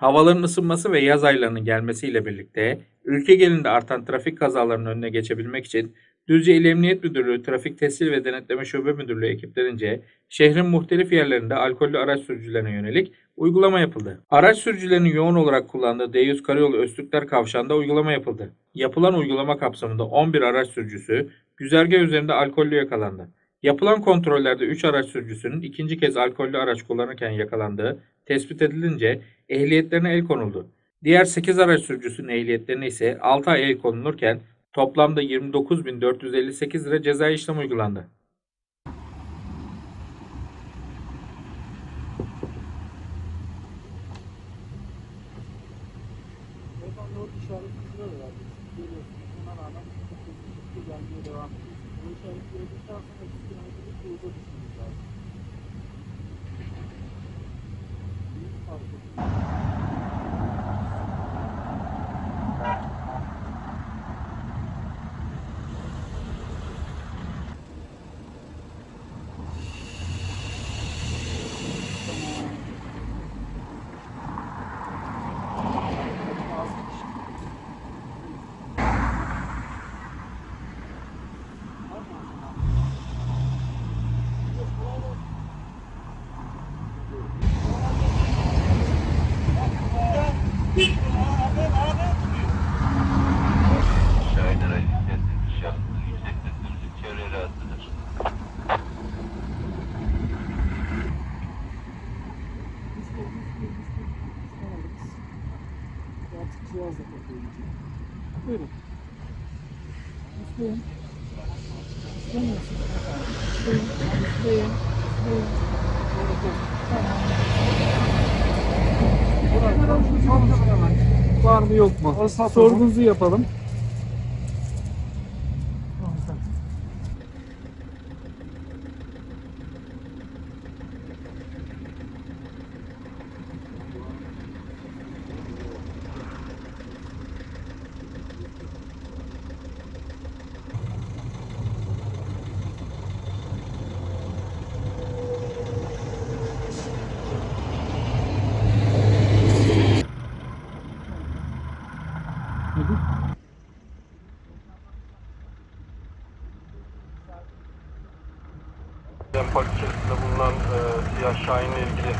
Havaların ısınması ve yaz aylarının gelmesiyle birlikte ülke genelinde artan trafik kazalarının önüne geçebilmek için Düzce İl Emniyet Müdürlüğü Trafik Tescil ve Denetleme Şube Müdürlüğü ekiplerince şehrin muhtelif yerlerinde alkollü araç sürücülerine yönelik uygulama yapıldı. Araç sürücülerinin yoğun olarak kullandığı D100 Karayolu Öztürkler Kavşağı'nda uygulama yapıldı. Yapılan uygulama kapsamında 11 araç sürücüsü güzergah üzerinde alkollü yakalandı. Yapılan kontrollerde 3 araç sürücüsünün ikinci kez alkollü araç kullanırken yakalandığı tespit edilince ehliyetlerine el konuldu. Diğer 8 araç sürücüsünün ehliyetlerine ise 6 ay el konulurken toplamda 29.458 lira ceza işlem uygulandı. Beyefendi o işaretliyor herhalde. Görüyorsunuz. Buna rağmen bu gelmeye devam ediyor. Bu işaret Artık cihazla takılabilecek. Buyurun. Üfleyin. Üflemiyorsun. Üfleyin. Üfleyin. Üfleyin. Tamam. Var mı yok mu? Sorgunuzu yapalım. Park içerisinde bulunan e, siyah Şahin'le ilgili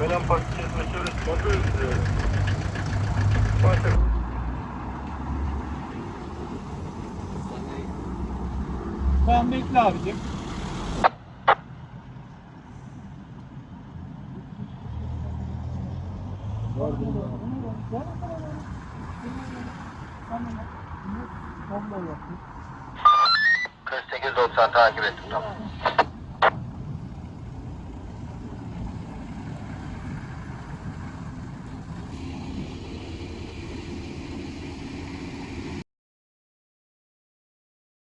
Belen park içerisinde çevresi kontrol ediliyor. Park Tamam bekle abicim. Tamam. 48-90 takip ettim tamam.